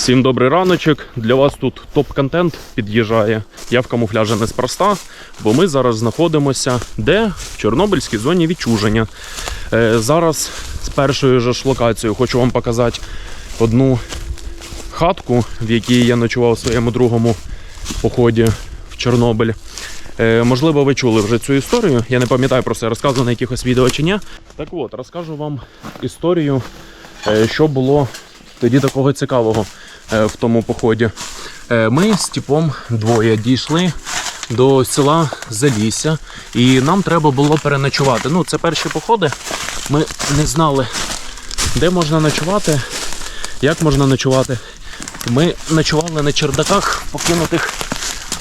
Всім добрий раночок. Для вас тут топ-контент під'їжджає. Я в камуфляжі неспроста, бо ми зараз знаходимося де? В Чорнобильській зоні відчуження. Е, зараз з першою ж локацією хочу вам показати одну хатку, в якій я ночував у своєму другому поході в Чорнобиль. Е, можливо, ви чули вже цю історію. Я не пам'ятаю про це, розказував на якихось відео чи ні. Так от, розкажу вам історію, е, що було тоді такого цікавого е, в тому поході. Е, Ми з типом двоє дійшли до села Залісся, і нам треба було переночувати. Ну, це перші походи. Ми не знали, де можна ночувати, як можна ночувати. Ми ночували на чердаках покинутих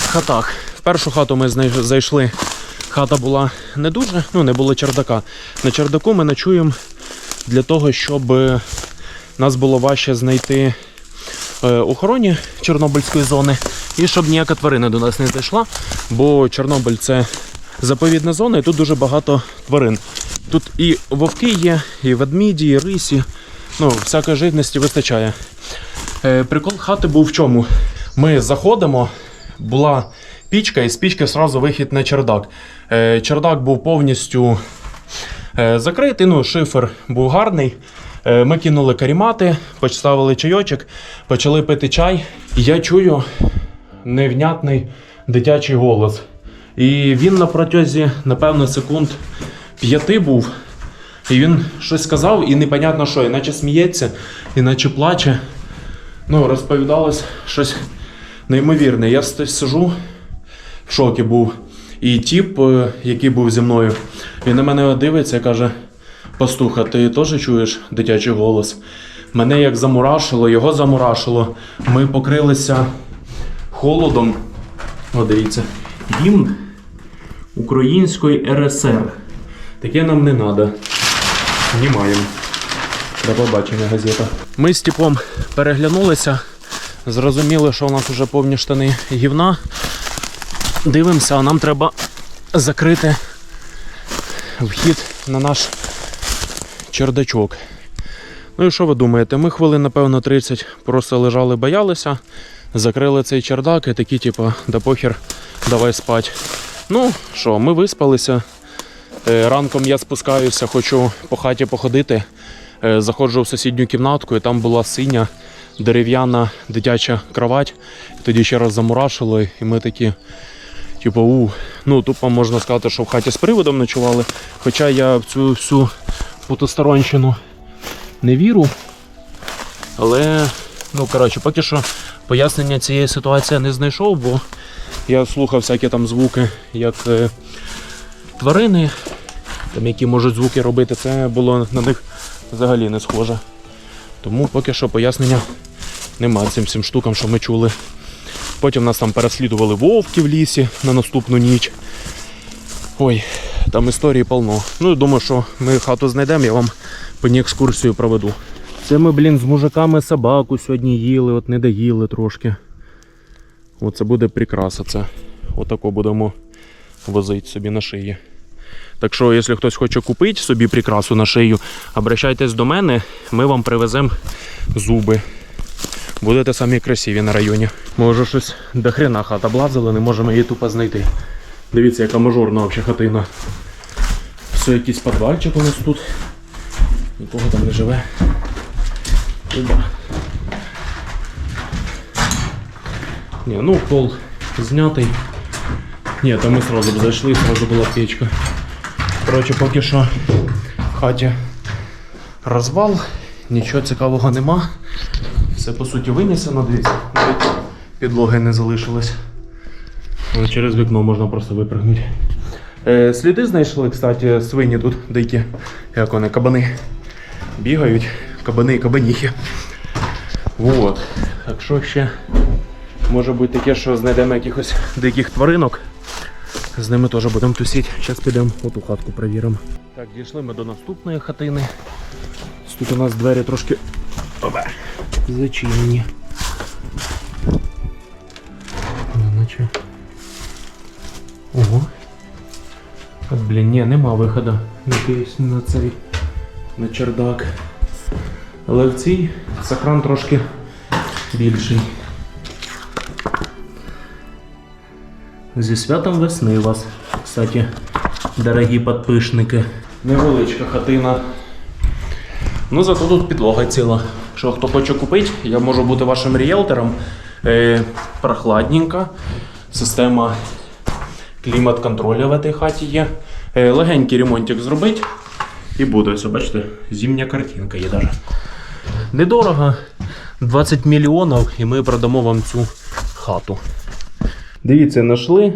хатах. В першу хату ми зайшли. Хата була не дуже, ну не було чердака. На чердаку ми ночуємо для того, щоб нас було важче знайти е, охороні Чорнобильської зони і щоб ніяка тварина до нас не зайшла, бо Чорнобиль це заповідна зона, і тут дуже багато тварин. Тут і вовки є, і ведміді, і рисі. Ну, всякої живності вистачає. Е, прикол хати був в чому? Ми заходимо, була пічка, і з пічки одразу вихід на чердак. Е, чердак був повністю закритий, ну, шифер був гарний. Е, Ми кинули карімати, поставили чайочок, почали пити чай. І я чую невнятний дитячий голос. І він на протязі, напевно, секунд п'яти був. І він щось сказав, і непонятно що, іначе сміється, іначе плаче. Ну, розповідалось щось неймовірне. Я сижу, в шокі був. І тіп, е, який був зі мною, він на мене дивиться і каже: Пастуха, ти теж чуєш дитячий голос? Мене як замурашило, його замурашило. Ми покрилися холодом. О, дивіться. Гімн Української РСР. Таке нам не треба. Знімаємо. До побачення, газета. Ми з типом переглянулися, зрозуміли, що у нас вже повні штани гівна. Дивимося, а нам треба закрити вхід на наш чердачок. Ну і що ви думаєте? Ми хвилин, напевно, 30 просто лежали, боялися, закрили цей чердак і такі, типу, да похер, давай спать. Ну що, ми виспалися. Е, Ранком я спускаюся, хочу по хаті походити. Е, Заходжу в сусідню кімнатку, і там була синя дерев'яна дитяча кровать. Тоді ще раз замурашило, і ми такі, типу, у, ну тупо можна сказати, що в хаті з приводом ночували. Хоча я цю всю потусторонщину не віру. Але, ну коротше, поки що пояснення цієї ситуації не знайшов, бо я слухав всякі там звуки, як е, тварини, там, які можуть звуки робити, це було на них взагалі не схоже. Тому поки що пояснення нема цим всім штукам, що ми чули. Потім нас там переслідували вовки в лісі на наступну ніч. Ой, там історії полно. Ну, думаю, що ми хату знайдемо, я вам по ній екскурсію проведу. Це ми, блін, з мужиками собаку сьогодні їли, от не доїли трошки. Оце буде прикраса. Це. Отако будемо возити собі на шиї. Так що, якщо хтось хоче купити собі прикрасу на шию, обращайтесь до мене, ми вам привеземо зуби. Будете самі красиві на районі. Ми вже щось до хрена хата облазили, не можемо її тупо знайти. Дивіться, яка мажорна взагалі хатина. Все, якийсь підвальчик у нас тут. Нікого там не живе. Оба. Ні, ну пол знятий. Ні, там ми сразу б зайшли, сразу була печка. Коротше, поки що в хаті розвал, нічого цікавого нема. Все по суті винесено, дивіться, навіть підлоги не залишилось. Але Через вікно можна просто випрыгнути. Е, сліди знайшли, кстати, свині тут дикі, як вони, кабани. Бігають, кабани і кабаніхи. Вот. Так що ще може бути таке, що знайдемо якихось диких тваринок. З ними теж будемо тусити. Зараз підемо оту хатку перевіримо. Так, дійшли ми до наступної хатини. Тут у нас двері трошки Опа. зачинені. Ну, наче. Ого. Так, блін, ні, нема виходу. Надіюсь на цей на чердак. Але в цій сакран трошки більший. Зі святом весни вас, кстати, дорогі підписники. Невеличка хатина. Ну, зато тут підлога ціла. Що хто хоче купити, я можу бути вашим ріелтором. Е, прохладненька. Система клімат-контролю в цій хаті є. Е, легенький ремонтик зробити. І буде, ось, бачите, зимня картинка є даже. Недорого. 20 мільйонів і ми продамо вам цю хату. Дивіться, знайшли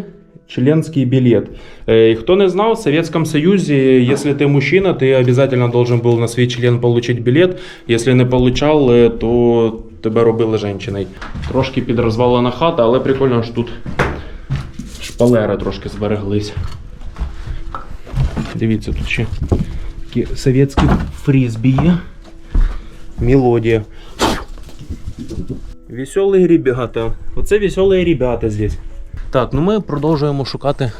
членский билет. Э, Хто не знав, в Советском Союзе, если ты мужчина, ты обязательно должен был на свій член получить билет. Если не получав, е, то тебе робили жінчиною. Трошки підрозвалена хата, але прикольно, що тут шпалери трошки збереглись. Дивіться, тут ще такі совєтські фрізбі є. Мелодія. Веселі ребята. Оце веселі ребята здесь. Так, ну ми продовжуємо шукати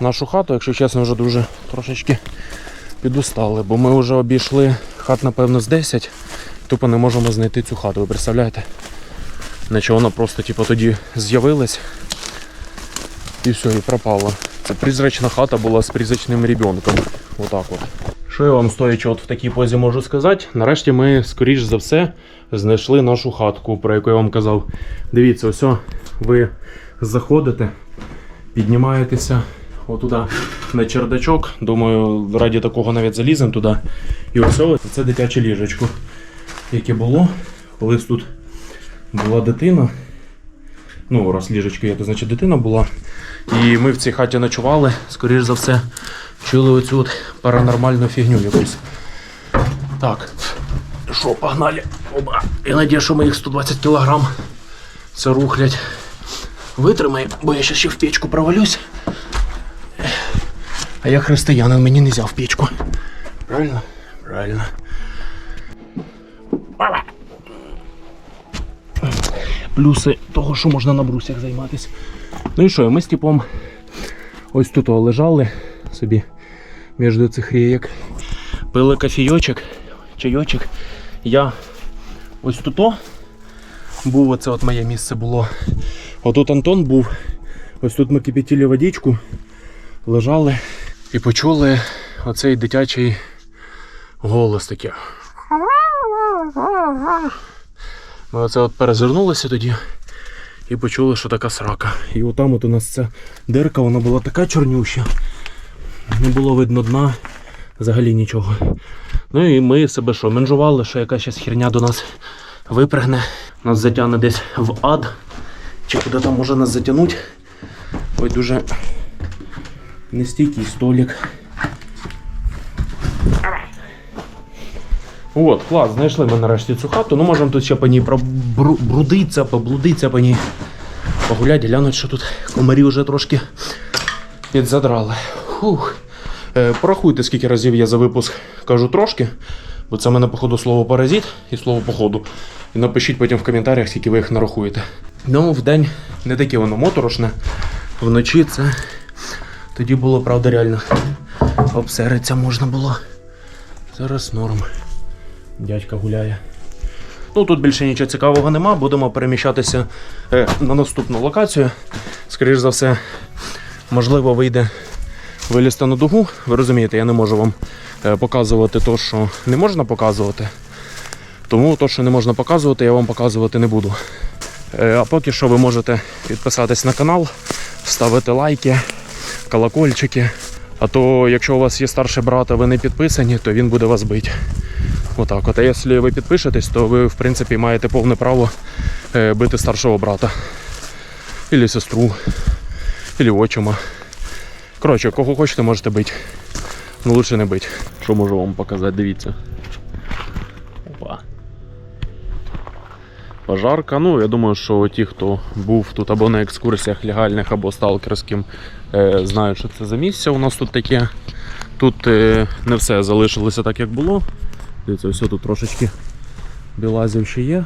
нашу хату, якщо чесно, вже дуже трошечки підустали, бо ми вже обійшли хат, напевно, з 10, тупо не можемо знайти цю хату, ви представляєте? Наче вона просто типу, тоді з'явилась і все, і пропала. Це призрачна хата була з призрачним ребенком. Отак от. Що я вам стоячи от в такій позі можу сказати? Нарешті ми, скоріш за все, знайшли нашу хатку, про яку я вам казав. Дивіться, ось ви заходите, піднімаєтеся отуда на чердачок. Думаю, раді такого навіть заліземо туди. І ось о, це дитяче ліжечко, яке було. Колись тут була дитина. Ну, раз ліжечко є, то значить дитина була. І ми в цій хаті ночували, скоріш за все, чули оцю от паранормальну фігню якусь. Так. Що, погнали? Оба. Я надію, що моїх 120 кілограм це рухлять. Витримай, бо я ще в печку провалюсь. А я християнин, мені не в печку. Правильно? Правильно. Плюси того, що можна на брусях займатися. Ну і що, ми з типом ось тут лежали собі між цих рієк. Пили кофійочок, чайочок. Я ось тут був, оце от моє місце було. Отут Антон був. Ось тут ми кипятили водичку, лежали і почули оцей дитячий голос такий. Ми оце от перезирнулися тоді і почули, що така срака. І отам от у нас ця дирка, вона була така чорнюща. Не було видно дна, взагалі нічого. Ну і ми себе що, менжували, що якась щас херня до нас випригне, нас затягне десь в ад. Чи куди там може нас затягнути. Ой, дуже нестійкий столик. От, клас, знайшли ми нарешті цю хату. Ну можемо тут ще по ній пробрудитися, поблудитися по ній. Погуляти, глянути, що тут комарі вже трошки підзадрали. Фух. Е, порахуйте, скільки разів я за випуск кажу трошки, бо це в мене, походу, слово паразит і слово походу. І напишіть потім в коментарях, скільки ви їх нарахуєте. Ну, в день не таке воно моторошне. Вночі це тоді було, правда, реально. Обсериться можна було. Зараз норм. Дядька гуляє. Ну тут більше нічого цікавого нема. Будемо переміщатися е, на наступну локацію. Скоріше за все, можливо, вийде вилізти на дугу. Ви розумієте, я не можу вам е, показувати те, що не можна показувати. Тому те, що не можна показувати, я вам показувати не буду. Е, а поки що ви можете підписатись на канал, ставити лайки, колокольчики. А то, якщо у вас є старший брат, а ви не підписані, то він буде вас бити. Отак от. А якщо ви підпишетесь, то ви в принципі маєте повне право е, бити старшого брата. Ілі сестру, ілі отчима. Коротше, кого хочете, можете бити. Ну лучше не бити. Що можу вам показати, дивіться. Опа. Пожарка. Ну, я думаю, що ті, хто був тут або на екскурсіях легальних, або сталкерським, е, знають, що це за місце у нас тут таке. Тут е, не все залишилося так, як було. Дивіться, все тут трошечки білазів ще є.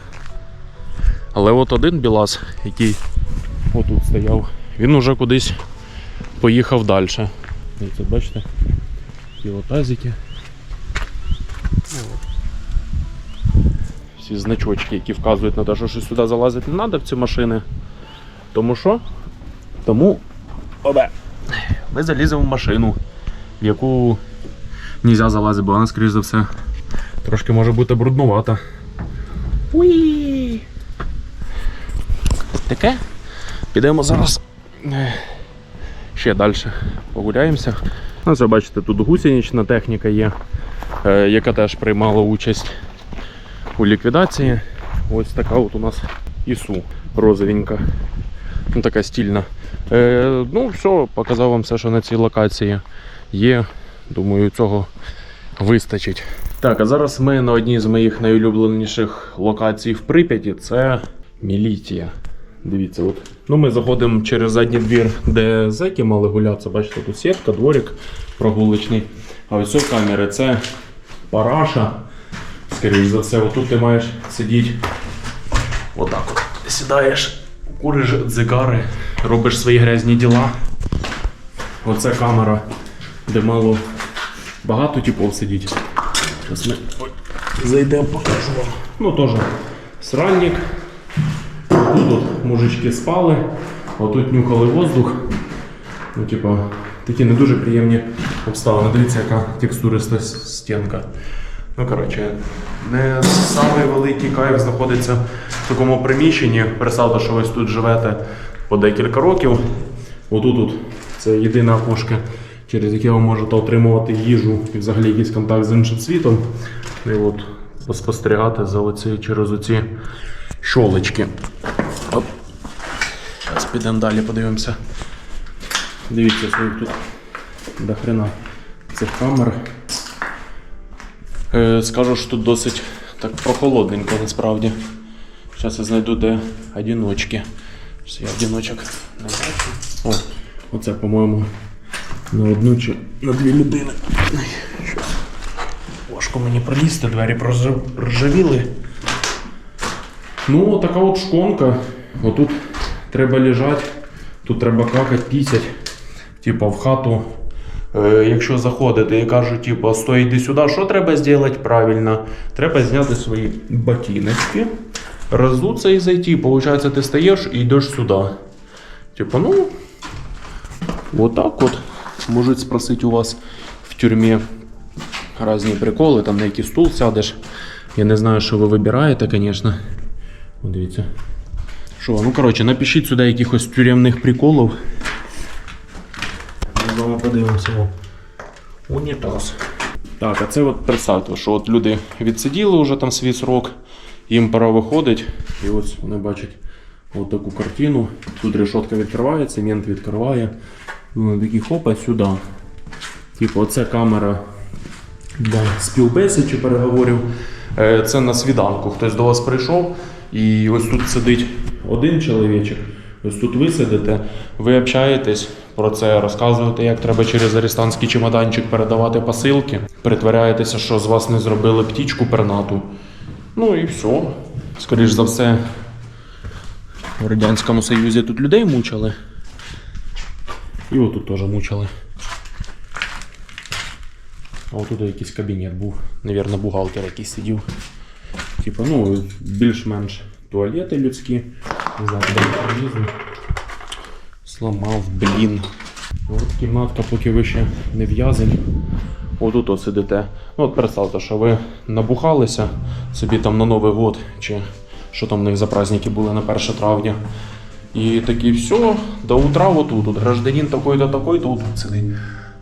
Але от один білаз, який отут стояв, він уже кудись поїхав далі. Дивіться, бачите? Такі от тазики. Ну, от. Всі значочки, які вказують на те, що сюди залазити не треба в ці машини. Тому що? Тому обе. Ми заліземо в машину, в яку не можна залазити, бо вона, скоріш за все, трошки може бути бруднувата. Уї! Таке. Підемо зараз ще далі погуляємося. Ну, це бачите, тут гусенична техніка є, е, яка теж приймала участь у ліквідації. Ось така от у нас ісу розовенька. Ну, така стільна. Е, ну, все, показав вам все, що на цій локації є. Думаю, цього вистачить. Так, а зараз ми на одній з моїх найулюбленіших локацій в Прип'яті це Мілітія. Дивіться, от. Ну, ми заходимо через задній двір, де зеки мали гулятися. Бачите, тут сітка, дворик прогулочний. А ось ось камери це параша. Скоріше за все, отут ти маєш сидіти. Отак от. Сідаєш, куриш дзигари, робиш свої грязні діла. Оце камера, де мало багато типов сидіть. Зараз ми зайдемо, покажу вам. Ну теж сральник. Тут от мужички спали, а тут нюхали воздух. Ну, типа, такі не дуже приємні обставини. Дивіться, яка текстуриста стінка. Ну, коротше, не самий великий кайф знаходиться в такому приміщенні. Представте, що ви тут живете по декілька років. Отут от, це єдине окошко, через яке ви можете отримувати їжу і взагалі якийсь контакт з іншим світом. І от поспостерігати за оці, через оці щолочки. Зараз підемо далі, подивимося. Дивіться, своїх тут до хрена цих камер. Е, скажу, що тут досить так прохолодненько насправді. Зараз я знайду де одиночки. Щось я одиночок не. О, оце, по-моєму, на одну чи на дві людини. Щось. Важко мені пролізти, двері проржа- проржавіли. Ну, така от шконка. Отут треба лежати, тут треба какати, пісять. Типа в хату. Е, якщо заходите і кажуть, типа, стой, йди сюди, що треба зробити правильно? Треба зняти свої ботиночки, роздуться і зайти. Получається, ти стаєш і йдеш сюди. Типа, ну, вот так от. Можуть спросити у вас в тюрмі різні приколи, там на який стул сядеш. Я не знаю, що ви вибираєте, звісно. Дивіться. Що, ну коротше, напишіть сюди якихось тюремних приколів. Ми з вами подивимося. Унітаз. Так, а це от представте, що от люди відсиділи вже там свій срок, їм пора виходить. І ось вони бачать от таку картину. Тут решетка відкривається, мент відкриває. Вони такі хопа сюди. Типу, оце камера для співбесід чи переговорів. Е, Це на свіданку. Хтось до вас прийшов, і ось тут сидить один чоловічок. Ось тут ви сидите, ви общаєтесь про це, розказуєте, як треба через арестантський чемоданчик передавати посилки. Притворяєтеся, що з вас не зробили птічку пернату. Ну і все. Скоріш за все, в Радянському Союзі тут людей мучили. І отут теж мучили. А отут якийсь кабінет був. Навірно, бухгалтер якийсь сидів. Типа, ну, більш-менш туалети людські. Не знаю, куди. Сламав, блін. От кімнатка, поки ви ще не в'язень. Отут от сидите. Ну, от представте, що ви набухалися собі там на Новий год, чи що там в них за праздники були на 1 травня. І такі все, до утра отут. От гражданин такой-то, такой-то отут сидить.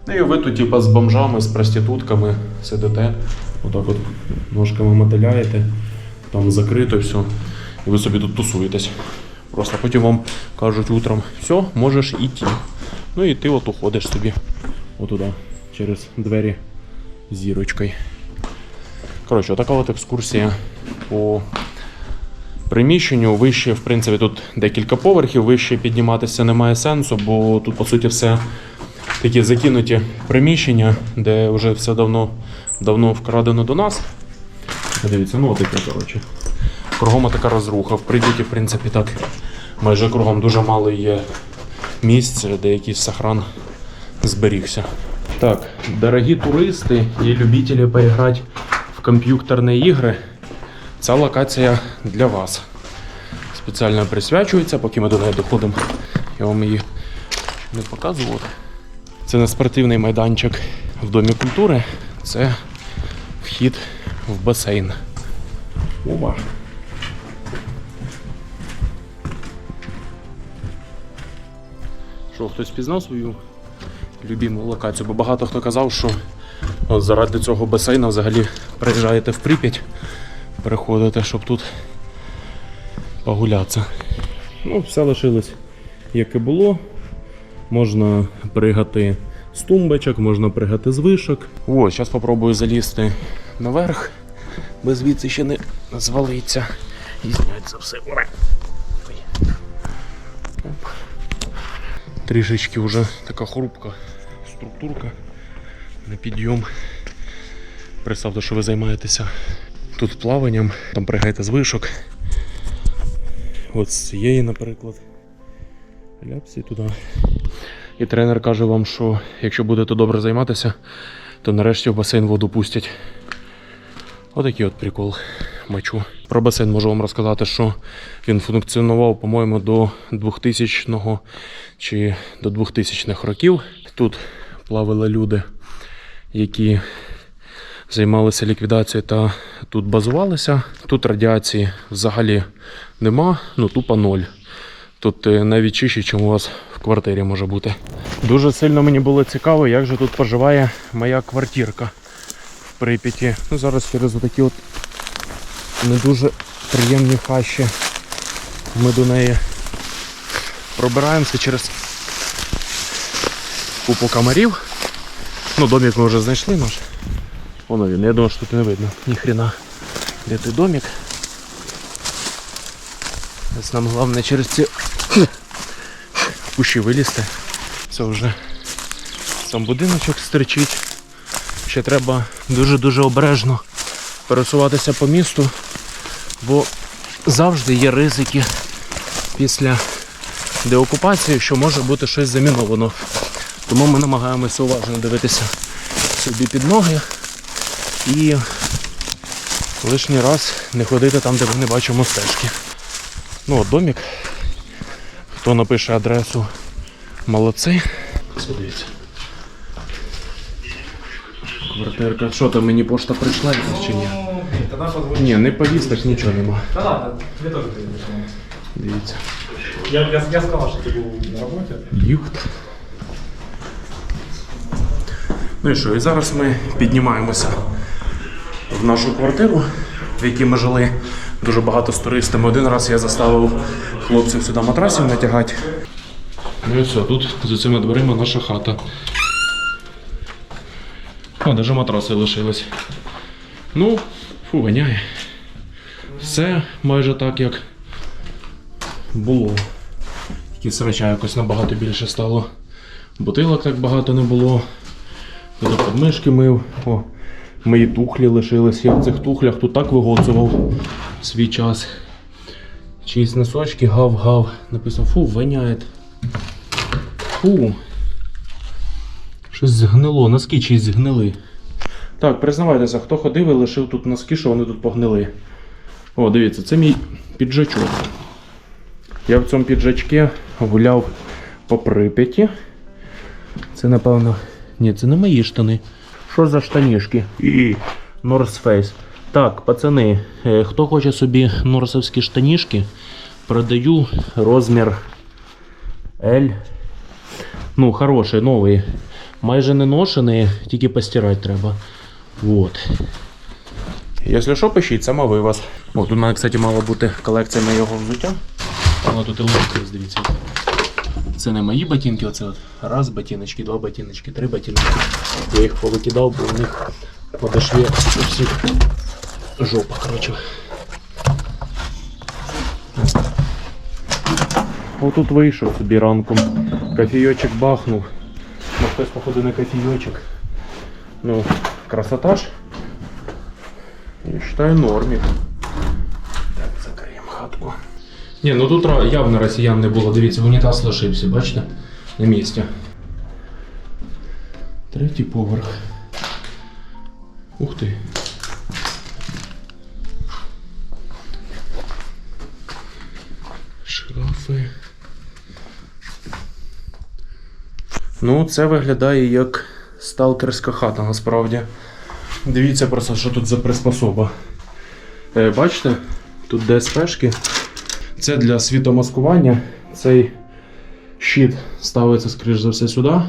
Ну і ви тут, типа, з бомжами, з проститутками сидите, отак от ножками мотиляєте, там закрито все, і ви собі тут тусуєтесь. Просто потім вам кажуть утром, все, можеш іти. Ну і ти от уходиш собі отуда, через двері з зірочкою. Коротше, така от екскурсія по приміщенню. Вище, в принципі, тут декілька поверхів, вище підніматися немає сенсу, бо тут, по суті, все такі закинуті приміщення, де вже все давно, давно вкрадено до нас. Дивіться, ну отаке, коротше. Кругом така розруха. В прийдіті, в принципі, так майже кругом дуже мало є місць, де якийсь сохран зберігся. Так, дорогі туристи і любителі поіграти в комп'ютерні ігри. Ця локація для вас. Спеціально присвячується, поки ми до неї доходимо. Я вам її не показував. Це не спортивний майданчик в Домі культури, це вхід в басейн. Ова. Що, хтось пізнав свою любиму локацію? Бо багато хто казав, що от заради цього басейна взагалі приїжджаєте в Прип'ять, переходите, щоб тут погулятися. Ну, все лишилось як і було. Можна пригати з тумбочок, можна пригати з вишок. О, зараз спробую залізти наверх, бо звідси ще не звалиться. І зняти це все. Ура! Трішечки вже така хрупка структурка на підйом. Представте, що ви займаєтеся тут плаванням, там пригаєте з вишок. От з цієї, наприклад. Ляпсі туди. І тренер каже вам, що якщо будете добре займатися, то нарешті в басейн воду пустять. Отакий от прикол мачу. Про басейн можу вам розказати, що він функціонував, по-моєму, до 2000 чи до 2000-х років. Тут плавали люди, які займалися ліквідацією та тут базувалися. Тут радіації взагалі нема, ну тупо ноль. Тут е, навіть чище, ніж у вас в квартирі може бути. Дуже сильно мені було цікаво, як же тут поживає моя квартирка в Прип'яті. Ну, зараз через отакі от не дуже приємні хащі. Ми до неї пробираємося через купу комарів. Ну, домик ми вже знайшли наш. Воно він, я думаю, що тут не видно. Ніхрена. Де той домик? Ось нам головне через ці кущі вилізти. Це вже сам будиночок стерчить. Ще треба дуже-дуже обережно пересуватися по місту, бо завжди є ризики після деокупації, що може бути щось заміновано. Тому ми намагаємося уважно дивитися собі під ноги і лишній раз не ходити там, де ми не бачимо стежки. Ну от домик. Хто напише адресу, молодці. Дивіться. Квартирка. Що там мені пошта прийшла чи ні? Ні, не повісток, нічого нема. Да ладно, тоже перезвоню. Дивіться. Я, я, я сказал, что ты был на работе. Юхт. Ну і що, і зараз ми піднімаємося в нашу квартиру, в якій ми жили дуже багато з туристами. Один раз я заставив хлопців сюди матрасів натягати. Ну і все, тут за цими дверима наша хата. О, навіть матраси лишились. Ну, фу, воняє. Все майже так, як було. Тільки срача якось набагато більше стало. Бутилок так багато не було. Тут подмишки мив. О, мої тухлі лишились. Я в цих тухлях тут так вигоцував свій час. Чиїсь носочки гав-гав. Написав, фу, воняє. Фу. Щось згнило, носки чиїсь згнили. Так, признавайтеся, хто ходив і лишив тут носки, що вони тут погнили. О, дивіться, це мій піджачок. Я в цьому піджачці гуляв по Прип'яті. Це, напевно. Ні, це не мої штани. Що за штанішки? І North Face. Так, пацани, е, хто хоче собі норсовські штанішки, продаю розмір L. Ну, хороший, новий. Майже не ношений, тільки постирати треба. Вот. Якщо що, пишіть, саме вивоз. О, тут у мене, кстати, мала бути колекція моєго взуття. Воно тут і лежить, дивіться. Це не мої ботинки, оце от раз ботиночки, два ботиночки, три ботиночки. Я їх повикидав, бо у них подошві у всіх жопа, коротше. Отут вийшов собі ранком. Кофійочок бахнув. Ну, хтось, походу, на кофійочок. Ну, красота ж. Я считаю нормик. Так, закриємо хатку. Ні, ну тут явно росіян не було. Дивіться, унітаз лишився, бачите? На місці. Третій поверх. Ух ти. Шрафи. Ну, це виглядає як сталкерська хата насправді. Дивіться просто, що тут за приспособа. Е, бачите? Тут ДСПшки. Це для світомаскування. Цей щит ставиться, скоріш за все, сюди.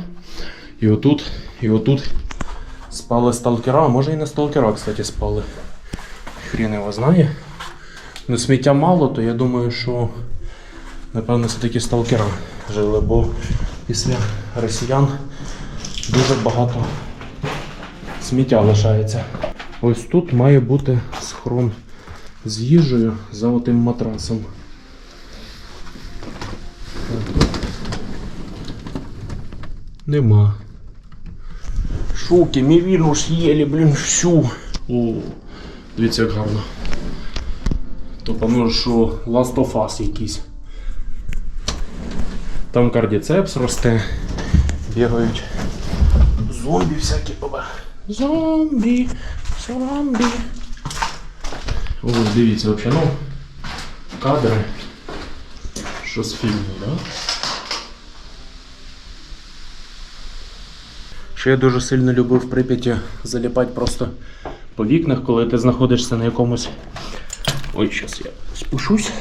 І отут, і отут спали сталкера, може і не сталкера, кстати, спали. Хрін його знає. Ну, сміття мало, то я думаю, що напевно все-таки сталкера жили, бо після росіян дуже багато сміття лишається. Ось тут має бути схрон з їжею за отим матрасом. А тут Нема. Шуки, мівіну ж їли, блін, всю. О, дивіться, як гарно. То певно, що Last of Us якийсь. Там кардіцепс росте, бігають. Зомбі всякі баба. Зомбі, зомбі. Ось дивіться, взагалі, ну, кадри. Що з фільму, да? Що я дуже сильно любив в Прип'яті заліпати просто по вікнах, коли ти знаходишся на якомусь. Ой, зараз я спущусь.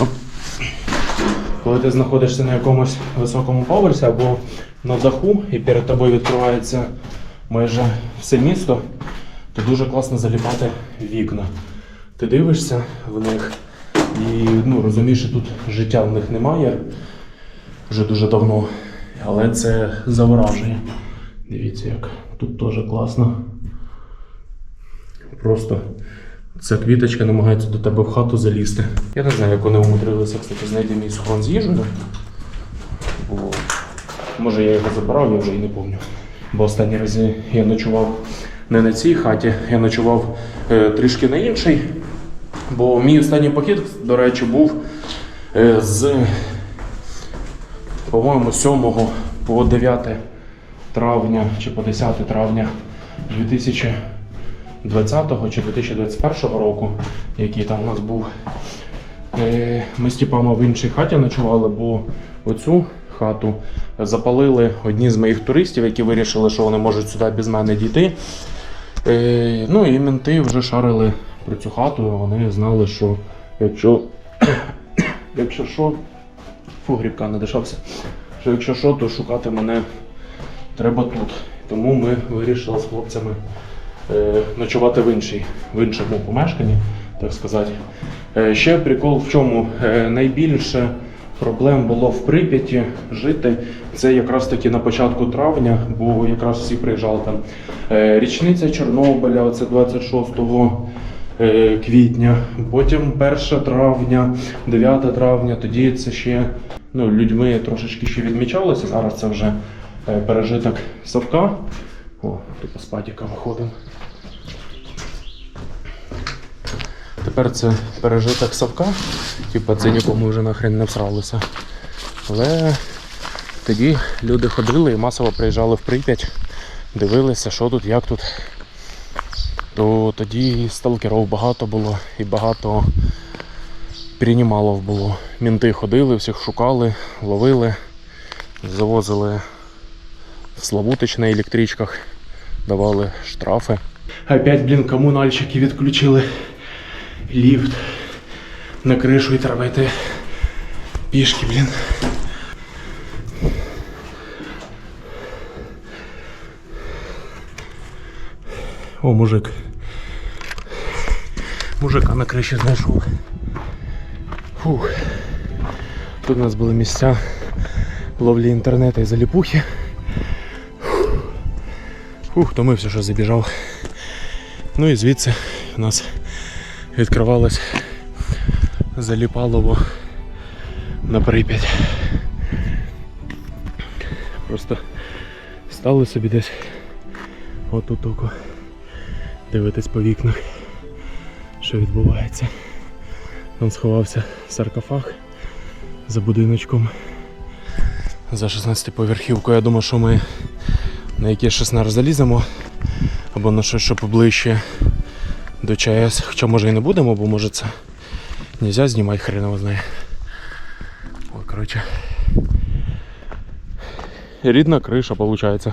Оп. Коли ти знаходишся на якомусь високому поверсі або на даху, і перед тобою відкривається майже все місто, то дуже класно заліпати вікна. Ти дивишся в них і ну, розумієш, що тут життя в них немає вже дуже давно. Але це заворажує. Дивіться, як тут теж класно. Просто ця квіточка намагається до тебе в хату залізти. Я не знаю, як вони умудрилися, кстати, знайти мій схрон з їжею. Бо може я його забирав, я вже і не пам'ятаю. Бо останні рази я ночував не на цій хаті, я ночував е, трішки на іншій. Бо мій останній похід, до речі, був е, з по-моєму, 7 по 9 травня чи по 10 травня 2020 чи 2021 року, який там у нас був. Е, Ми з Степаном в іншій хаті ночували, бо оцю хату запалили одні з моїх туристів, які вирішили, що вони можуть сюди без мене дійти. Е, Ну і менти вже шарили про цю хату, вони знали, що якщо, якщо що, Фу, грібка надишався. Що якщо що, то шукати мене треба тут. Тому ми вирішили з хлопцями е, ночувати в, іншій, в іншому помешканні, так сказати. Е, ще прикол в чому е, найбільше проблем було в Прип'яті жити. Це якраз таки на початку травня, бо якраз всі приїжджали там. Е, річниця Чорнобиля, це 26 е, квітня, потім 1 травня, 9 травня, тоді це ще ну, людьми трошечки ще відмічалося. Зараз це вже е, пережиток совка. О, тут з патіка виходимо. Тепер це пережиток совка, типа це нікому вже нахрен не всралося. Але тоді люди ходили і масово приїжджали в Прип'ять, дивилися, що тут, як тут то тоді сталкерів багато було і багато приймалів було. Мінти ходили, всіх шукали, ловили, завозили в Славутич на електричках, давали штрафи. Опять, блін, комунальщики відключили ліфт на кришу і треба йти пішки, блін. О, мужик. Мужика на криші знайшов. Фух. Тут у нас були місця ловлі інтернету і заліпухи. Фух, втомився, що забіжав. Ну і звідси у нас відкривалось заліпалово на Прип'ять. Просто стали собі десь отут око дивитись по вікнах, що відбувається. Там сховався саркофаг за будиночком за 16 поверхівкою. Я думаю, що ми на якийсь 16 заліземо або на щось що поближче до ЧАЕС. Хоча може і не будемо, бо може це нельзя знімати, хрен його знає. Ой, короче. Рідна криша, виходить.